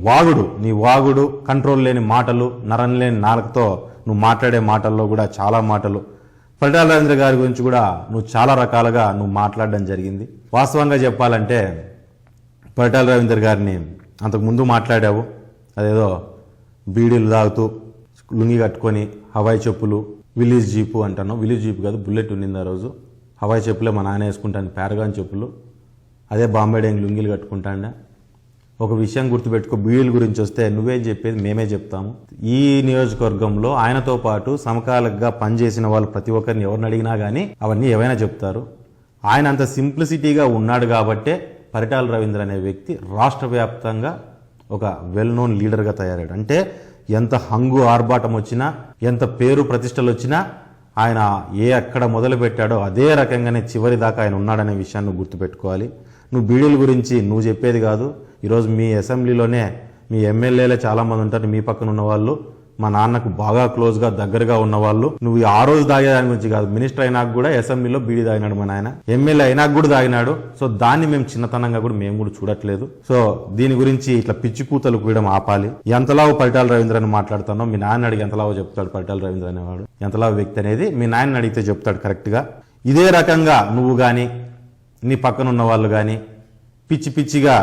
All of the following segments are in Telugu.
వాగుడు నీ వాగుడు కంట్రోల్ లేని మాటలు నరం లేని నాలుకతో నువ్వు మాట్లాడే మాటల్లో కూడా చాలా మాటలు. పరిటాల గారి గురించి కూడా నువ్వు చాలా రకాలుగా నువ్వు మాట్లాడడం జరిగింది. వాస్తవంగా చెప్పాలంటే పరిటాల రవీంద్ర గారిని అంతకు ముందు మాట్లాడావు. అదేదో బీడీలు తాగుతూ లుంగి కట్టుకొని హవాయి చెప్పులు విలేజ్ జీపు అంటాను విలేజ్ జీపు కాదు బుల్లెట్ ఉండింది ఆ రోజు. హవాయి చెప్పులే మా నాన్న వేసుకుంటాను పారగాన్ చెప్పులు. అదే బాంబే డ్యాంగ్ లుంగీలు కట్టుకుంటాండే. ఒక విషయం గుర్తుపెట్టుకో బీడీల గురించి వస్తే నువ్వేం చెప్పేది మేమే చెప్తాము. ఈ నియోజకవర్గంలో ఆయనతో పాటు సమకాలంగా పనిచేసిన వాళ్ళు ప్రతి ఒక్కరిని ఎవరిని అడిగినా కానీ అవన్నీ ఏవైనా చెప్తారు. ఆయన అంత సింప్లిసిటీగా ఉన్నాడు కాబట్టే పరిటాల రవీంద్ర అనే వ్యక్తి రాష్ట్ర వ్యాప్తంగా ఒక వెల్ నోన్ లీడర్గా తయారాడు అంటే ఎంత హంగు ఆర్భాటం వచ్చినా ఎంత పేరు ప్రతిష్టలు వచ్చినా ఆయన ఏ ఎక్కడ మొదలు పెట్టాడో అదే రకంగానే చివరి దాకా ఆయన ఉన్నాడనే విషయాన్ని గుర్తుపెట్టుకోవాలి. నువ్వు బీడీల గురించి నువ్వు చెప్పేది కాదు. ఈరోజు మీ అసెంబ్లీలోనే మీ ఎమ్మెల్యేలే చాలామంది ఉంటారు. మీ పక్కన ఉన్న వాళ్ళు మా నాన్నకు బాగా క్లోజ్గా దగ్గరగా ఉన్న వాళ్ళు నువ్వు ఆ రోజు తాగే దాని గురించి కాదు. మినిస్టర్ అయినా కూడా అసెంబ్లీలో బీడీ తాగినాడు మా నాయన. ఎమ్మెల్యే అయినా కూడా తాగినాడు. సో దాన్ని మేము చిన్నతనంగా కూడా మేము కూడా చూడట్లేదు. సో దీని గురించి ఇట్లా పిచ్చి కూతలు కూయడం ఆపాలి. ఎంతలావు పరిటాల రవీంద్ర అని మాట్లాడుతానో మీ నాన్న అడిగి ఎంతలావో చెప్తాడు పరిటాల రవీంద్ర అనేవాడు. ఎంతలావు వ్యక్తి అనేది మీ నాయన అడిగితే చెప్తాడు కరెక్ట్గా ఇదే రకంగా నువ్వు కానీ నీ పక్కన ఉన్న వాళ్ళు కానీ పిచ్చి పిచ్చిగా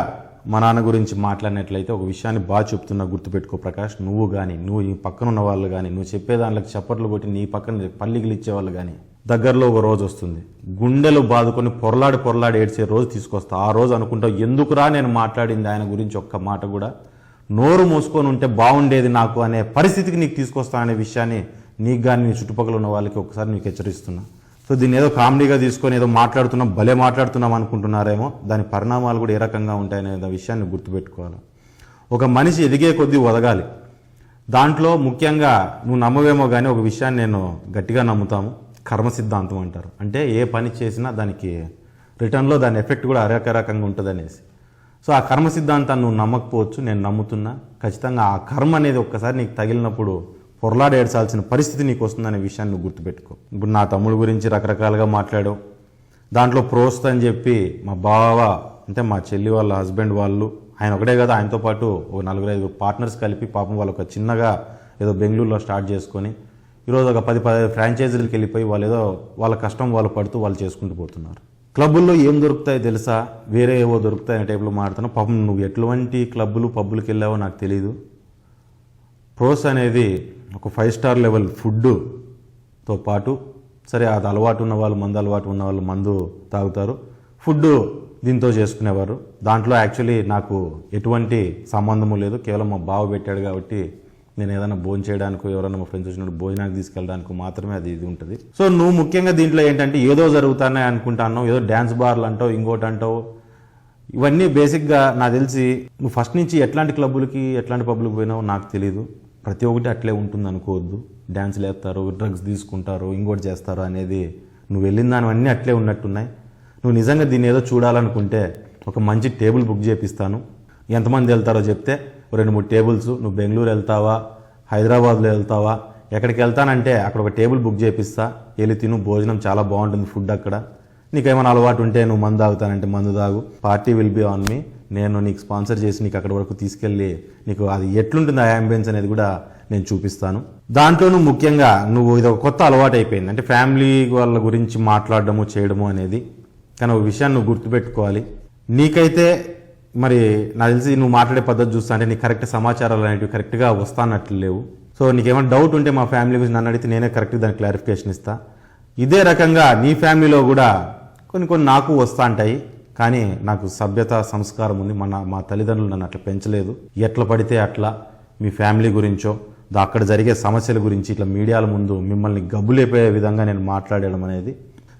మా నాన్న గురించి మాట్లాడినట్లయితే ఒక విషయాన్ని బాగా చెప్తున్నా గుర్తుపెట్టుకో ప్రకాష్. నువ్వు కానీ నువ్వు ఈ పక్కన ఉన్న వాళ్ళు కానీ నువ్వు చెప్పే దాంట్లోకి చప్పట్లు కొట్టి నీ పక్కన పల్లికిలు ఇచ్చేవాళ్ళు కానీ దగ్గరలో ఒక రోజు వస్తుంది. గుండెలు బాదుకొని పొరలాడి పొరలాడి ఏడ్చే రోజు తీసుకొస్తా. ఆ రోజు అనుకుంటావు ఎందుకురా నేను మాట్లాడింది ఆయన గురించి ఒక్క మాట కూడా? నోరు మూసుకొని ఉంటే బాగుండేది నాకు అనే పరిస్థితికి నీకు తీసుకొస్తా అనే విషయాన్ని నీకు కానీ నీ చుట్టుపక్కల ఉన్న వాళ్ళకి ఒకసారి నీకు హెచ్చరిస్తున్నా. సో దీన్ని ఏదో కామెడీగా తీసుకొని ఏదో మాట్లాడుతున్నాం భలే మాట్లాడుతున్నాం అనుకుంటున్నారేమో. దాని పరిణామాలు కూడా ఏ రకంగా ఉంటాయనే విషయాన్ని గుర్తుపెట్టుకోవాలి. ఒక మనిషి ఎదిగే కొద్దీ ఒదగాలి. దాంట్లో ముఖ్యంగా నువ్వు నమ్మవేమో కానీ ఒక విషయాన్ని నేను గట్టిగా నమ్ముతాము. కర్మ సిద్ధాంతం అంటారు. అంటే ఏ పని చేసినా దానికి రిటర్న్లో దాని ఎఫెక్ట్ కూడా అరక రకంగా ఉంటుంది అనేసి సో ఆ కర్మ సిద్ధాంతాన్ని నువ్వు నమ్మకపోవచ్చు నేను నమ్ముతున్నా. ఖచ్చితంగా ఆ కర్మ అనేది ఒక్కసారి నీకు తగిలినప్పుడు పొరలాడేడ్చాల్సిన పరిస్థితి నీకు వస్తుందనే విషయాన్ని నువ్వు గుర్తుపెట్టుకో. ఇప్పుడు నా తమ్ముడు గురించి రకరకాలుగా మాట్లాడావు. దాంట్లో ప్రోస్త్ అని చెప్పి మా బావ అంటే మా చెల్లి వాళ్ళ హస్బెండ్ వాళ్ళు ఆయన ఒకటే కదా ఆయనతో పాటు ఒక నలుగురు ఐదు పార్ట్నర్స్ కలిపి పాపం వాళ్ళు ఒక చిన్నగా ఏదో బెంగళూరులో స్టార్ట్ చేసుకొని ఈరోజు ఒక పది పది ఫ్రాంచైజీలకు వెళ్ళిపోయి వాళ్ళు ఏదో వాళ్ళ కష్టం వాళ్ళు పడుతూ వాళ్ళు చేసుకుంటూ పోతున్నారు. క్లబ్బుల్లో ఏం దొరుకుతాయో తెలుసా? వేరే ఏవో దొరుకుతాయి అనే టైప్లో మాడుతున్నావు పాపం నువ్వు ఎటువంటి క్లబ్బులు పబ్బులకు వెళ్ళావో నాకు తెలియదు ప్రోస్ అనేది ఒక ఫైవ్ స్టార్ లెవెల్ ఫుడ్తో పాటు సరే అది అలవాటు ఉన్న వాళ్ళు మందు అలవాటు ఉన్న వాళ్ళు మందు తాగుతారు. ఫుడ్ దీంతో చేసుకునేవారు. దాంట్లో యాక్చువల్లీ నాకు ఎటువంటి సంబంధము లేదు. కేవలం మా బావ పెట్టాడు కాబట్టి నేను ఏదైనా భోజనం చేయడానికి ఎవరైనా మా ఫ్రెండ్స్ వచ్చినప్పుడు భోజనానికి తీసుకెళ్ళడానికి మాత్రమే అది ఇది ఉంటుంది. సో నువ్వు ముఖ్యంగా దీంట్లో ఏంటంటే ఏదో జరుగుతానే అనుకుంటాను ఏదో డ్యాన్స్ బార్లు అంటావు ఇంకోటి అంటావు. ఇవన్నీ బేసిక్గా నాకు తెలిసి నువ్వు ఫస్ట్ నుంచి ఎట్లాంటి క్లబ్బులకి ఎట్లాంటి పబ్లకు పోయినావో నాకు తెలియదు ప్రతి ఒక్కటి అట్లే ఉంటుంది అనుకోవద్దు. డ్యాన్స్లు వేస్తారు డ్రగ్స్ తీసుకుంటారు ఇంకోటి చేస్తారు అనేది నువ్వు వెళ్ళిన దానివన్నీ అట్లే ఉన్నట్టున్నాయి. నువ్వు నిజంగా దీన్ని ఏదో చూడాలనుకుంటే ఒక మంచి టేబుల్ బుక్ చేపిస్తాను. ఎంతమంది వెళ్తారో చెప్తే రెండు మూడు టేబుల్స్. నువ్వు బెంగళూరు వెళ్తావా? హైదరాబాద్లో వెళ్తావా? ఎక్కడికి వెళ్తానంటే అక్కడ ఒక టేబుల్ బుక్ చేపిస్తా. వెళ్ళి తిను భోజనం చాలా బాగుంటుంది ఫుడ్ అక్కడ. నీకేమైనా అలవాటు ఉంటే నువ్వు మందు తాగుతానంటే మందు తాగు. Party will be on me నేను నీకు స్పాన్సర్ చేసి నీకు అక్కడి వరకు తీసుకెళ్ళి నీకు అది ఎట్లుంటుంది ఆ అంబియన్స్ అనేది కూడా నేను చూపిస్తాను. దాంట్లోనూ ముఖ్యంగా నువ్వు ఇది ఒక కొత్త అలవాటు అయిపోయింది. అంటే ఫ్యామిలీ వాళ్ళ గురించి మాట్లాడడము చేయడము అనేది. కానీ ఒక విషయాన్ని నువ్వు గుర్తుపెట్టుకోవాలి. నీకైతే మరి నాకు తెలిసి నువ్వు మాట్లాడే పద్ధతి చూస్తా అంటే నీకు కరెక్ట్ సమాచారాలు అనేవి కరెక్ట్గా వస్తానట్లు లేవు. సో నీకేమైనా డౌట్ ఉంటే మా ఫ్యామిలీ గురించి నన్ను అడిగితే నేనే కరెక్ట్ దానికి క్లారిఫికేషన్ ఇస్తా. ఇదే రకంగా నీ ఫ్యామిలీలో కూడా కొన్ని కొన్ని నాకు వస్తా ఉంటాయి కానీ నాకు సభ్యత సంస్కారం ఉంది. మన మా తల్లిదండ్రులు నన్ను అట్లా పెంచలేదు. ఎట్లా పడితే అట్లా మీ ఫ్యామిలీ గురించో అక్కడ జరిగే సమస్యల గురించి ఇట్లా మీడియాల ముందు మిమ్మల్ని గబ్బులేపోయే విధంగా నేను మాట్లాడడం అనేది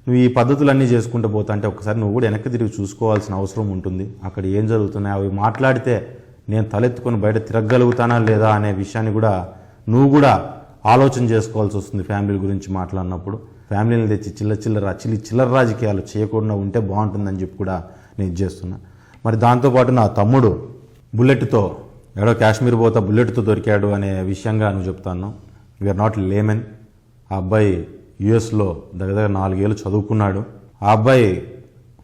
నువ్వు ఈ పద్ధతులన్నీ చేసుకుంటూ పోతా అంటే ఒకసారి నువ్వు కూడా వెనక్కి తిరిగి చూసుకోవాల్సిన అవసరం ఉంటుంది. అక్కడ ఏం జరుగుతున్నాయి? అవి మాట్లాడితే నేను తలెత్తుకొని బయట తిరగగలుగుతానా లేదా అనే విషయాన్ని కూడా నువ్వు కూడా ఆలోచన చేసుకోవాల్సి వస్తుంది ఫ్యామిలీ గురించి మాట్లాడినప్పుడు. ఫ్యామిలీని తెచ్చి చిల్ల చిల్లర చిల్లి చిల్లర రాజకీయాలు చేయకుండా ఉంటే బాగుంటుందని చెప్పి కూడా నేను ఇది చేస్తున్నా. మరి దాంతోపాటు నా తమ్ముడు బుల్లెట్తో ఎడో కాశ్మీర్ పోతా బుల్లెట్తో దొరికాడు అనే విషయంగా నువ్వు చెప్తాను. వీఆర్ నాట్ లేమెన్ ఆ అబ్బాయి యుఎస్లో దగ్గర దగ్గర నాలుగేళ్ళు చదువుకున్నాడు. ఆ అబ్బాయి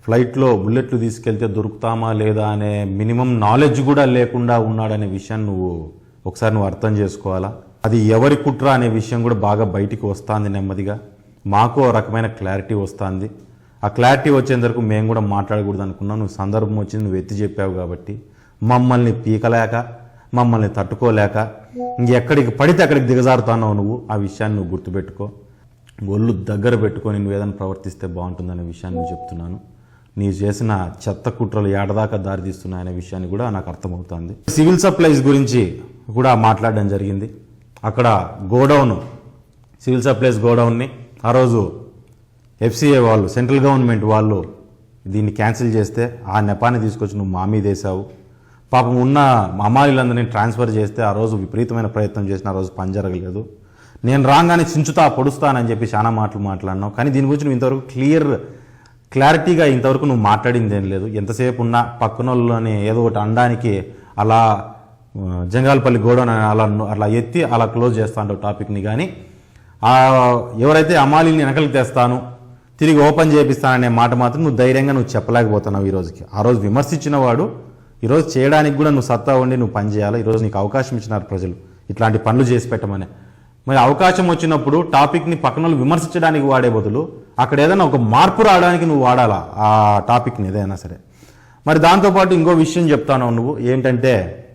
ఫ్లైట్లో బుల్లెట్లు తీసుకెళ్తే దొరుకుతామా లేదా అనే మినిమం నాలెడ్జ్ కూడా లేకుండా ఉన్నాడనే విషయాన్ని నువ్వు ఒకసారి నువ్వు అర్థం చేసుకోవాలా? అది ఎవరి కుట్ర అనే విషయం కూడా బాగా బయటికి వస్తుంది నెమ్మదిగా. మాకు ఓ రకమైన క్లారిటీ వస్తుంది. ఆ క్లారిటీ వచ్చేంత వరకు మేము కూడా మాట్లాడకూడదు అనుకున్నాం. నువ్వు సందర్భం వచ్చింది నువ్వు ఎత్తి చెప్పావు కాబట్టి. మమ్మల్ని పీకలేక మమ్మల్ని తట్టుకోలేక ఇంకెక్కడికి పడితే అక్కడికి దిగజారుతున్నావు నువ్వు. ఆ విషయాన్ని నువ్వు గుర్తుపెట్టుకో. ఒళ్ళు దగ్గర పెట్టుకొని నువ్వు ఏదైనా ప్రవర్తిస్తే బాగుంటుందనే విషయాన్ని చెప్తున్నాను. నీ చేసిన చెత్త కుట్రలు ఏడదాకా దారితీస్తున్నాయనే విషయాన్ని కూడా నాకు అర్థమవుతుంది. సివిల్ సప్లైస్ గురించి కూడా మాట్లాడడం జరిగింది. అక్కడ గోడౌన్ సివిల్ సప్లైస్ గోడౌన్ని ఆ రోజు ఎఫ్సిఏ వాళ్ళు సెంట్రల్ గవర్నమెంట్ వాళ్ళు దీన్ని క్యాన్సిల్ చేస్తే ఆ నెపాన్ని తీసుకొచ్చి నువ్వు మా మీద వేసావు పాపం ఉన్న అమ్మాయిలందరినీ ట్రాన్స్ఫర్ చేస్తే ఆ రోజు విపరీతమైన ప్రయత్నం చేసిన ఆ రోజు పని జరగలేదు. నేను రాగానే చించుతా పొడుస్తానని చెప్పి చాలా మాటలు మాట్లాడినావు. కానీ దీని గురించి నువ్వు ఇంతవరకు క్లియర్ క్లారిటీగా ఇంతవరకు నువ్వు మాట్లాడింది ఏం లేదు. ఎంతసేపు ఉన్నా పక్కనోళ్ళని ఏదో ఒకటి అనడానికి అలా జంగాలపల్లి గోడౌన్ అని అలా అలా ఎత్తి అలా క్లోజ్ చేస్తా టాపిక్ని. కానీ ఎవరైతే అమాలిని వెనకలికి తెస్తాను తిరిగి ఓపెన్ చేపిస్తాననే మాట మాత్రం నువ్వు ధైర్యంగా నువ్వు చెప్పలేకపోతున్నావు ఈ రోజుకి. ఆ రోజు విమర్శించిన వాడు ఈరోజు చేయడానికి కూడా నువ్వు సత్తా ఉండి నువ్వు పని చేయాలి? ఈరోజు నీకు అవకాశం ఇచ్చినారు ప్రజలు. ఇట్లాంటి పనులు చేసి పెట్టమని. మరి అవకాశం వచ్చినప్పుడు టాపిక్ని పక్కన వాళ్ళు విమర్శించడానికి వాడే బదులు అక్కడ ఏదైనా ఒక మార్పు రావడానికి నువ్వు వాడాలా? ఆ టాపిక్ని ఏదైనా సరే. మరి దాంతోపాటు ఇంకో విషయం చెప్తాను నువ్వు? ఏంటంటే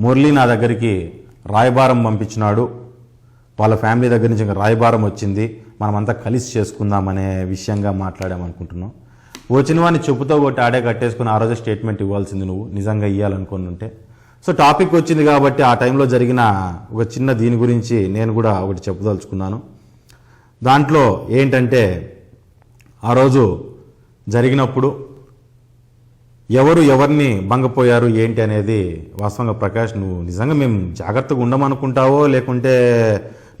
మురళి నా దగ్గరికి రాయబారం పంపించినాడు. వాళ్ళ ఫ్యామిలీ దగ్గర నుంచి ఇంకా రాయబారం వచ్చింది. మనమంతా కలిసి చేసుకుందామనే విషయంగా మాట్లాడామనుకుంటున్నాం. వచ్చిన వాడిని చెప్పుతో కొట్టి ఆడే కట్టేసుకుని ఆ రోజే స్టేట్మెంట్ ఇవ్వాల్సింది నువ్వు. నిజంగా ఇవ్వాలనుకుని ఉంటే. సో టాపిక్ వచ్చింది కాబట్టి ఆ టైంలో జరిగిన ఒక చిన్న దీని గురించి నేను కూడా ఒకటి చెప్పదలుచుకున్నాను. దాంట్లో ఏంటంటే ఆ రోజు జరిగినప్పుడు ఎవరు ఎవరిని భంగపోయారు ఏంటి అనేది వాస్తవంగా ప్రకాష్ నువ్వు నిజంగా మేము జాగ్రత్తగా ఉండమనుకుంటావో లేకుంటే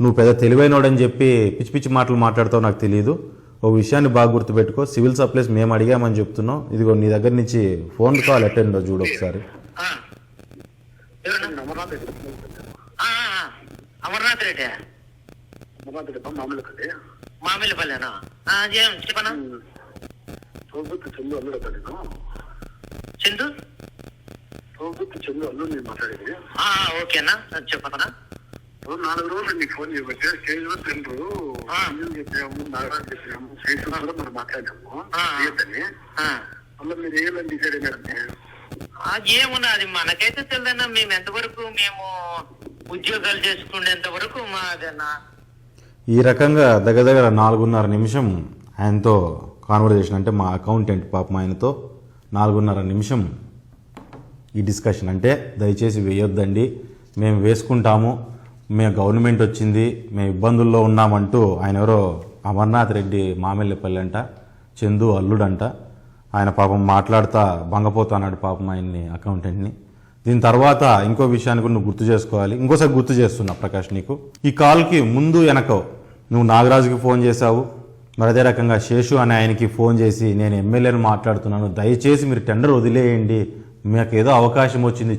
నువ్వు పెద్ద తెలివైనోడని చెప్పి పిచ్చి పిచ్చి మాటలు మాట్లాడతావు నాకు తెలియదు ఓ విషయాన్ని బాగా గుర్తుపెట్టుకో. సివిల్ సప్లైస్ మేము అడిగామని చెప్తున్నావు ఇదిగో నీ దగ్గర నుంచి ఫోన్ కాల్ అటెండ్ చూడు ఒకసారి? అమర్నాథ్ రెడ్డి. అమర్నాథ్ రెడ్డి మామిలిపల్లెనా? చెప్పనా? ప్రభుత్వ అల్లుడు నేను చిందు? ప్రభుత్వ చెల్లు అల్లుడు నేను మాట్లాడేది. ఆ, ఆ, ఓకేనా? చెప్పనా? నాలుగు రోజులు నీకు ఫోన్ చేయబట్టే స్టేజ్లో తిండ్రు చెప్పాము నాగరాజు చెప్పాము స్టేజ్ కూడా మనం మాట్లాడాము ఆ. మళ్ళీ మీరు ఏమని డిసైడ్ అయినారంటే ఆ, ఏమున్నా అది మనకైతే తెలియదన్నా మేము ఎంతవరకు మేము ఉద్యోగాలు చేసుకునేంత వరకు మాదేనా ఈ రకంగా దగ్గర దగ్గర నాలుగున్నర నిమిషం ఆయనతో కాన్వర్జేషన్ అంటే మా అకౌంటెంట్ పాపం ఆయనతో నాలుగున్నర నిమిషం ఈ డిస్కషన్ అంటే దయచేసి వేయొద్దండి మేము వేసుకుంటాము. మేము గవర్నమెంట్ వచ్చింది మేము ఇబ్బందుల్లో ఉన్నామంటూ ఆయన ఎవరో అమర్నాథ్ రెడ్డి మామెల్లపల్లి అంట చందు అల్లుడంట ఆయన పాపం మాట్లాడుతా భంగపోతున్నాడు పాపం ఆయన్ని అకౌంటెంట్ని దీని తర్వాత ఇంకో విషయాన్ని కూడా నువ్వు గుర్తు చేసుకోవాలి. ఇంకోసారి గుర్తు చేస్తున్నా ప్రకాష్ నీకు. ఈ కాల్కి ముందు వెనక నువ్వు నాగరాజుకి ఫోన్ చేశావు. మరి అదే రకంగా శేషు అనే ఆయనకి ఫోన్ చేసి నేను ఎమ్మెల్యేని మాట్లాడుతున్నాను. దయచేసి మీరు టెండర్ వదిలేయండి. మీకు ఏదో అవకాశం వచ్చింది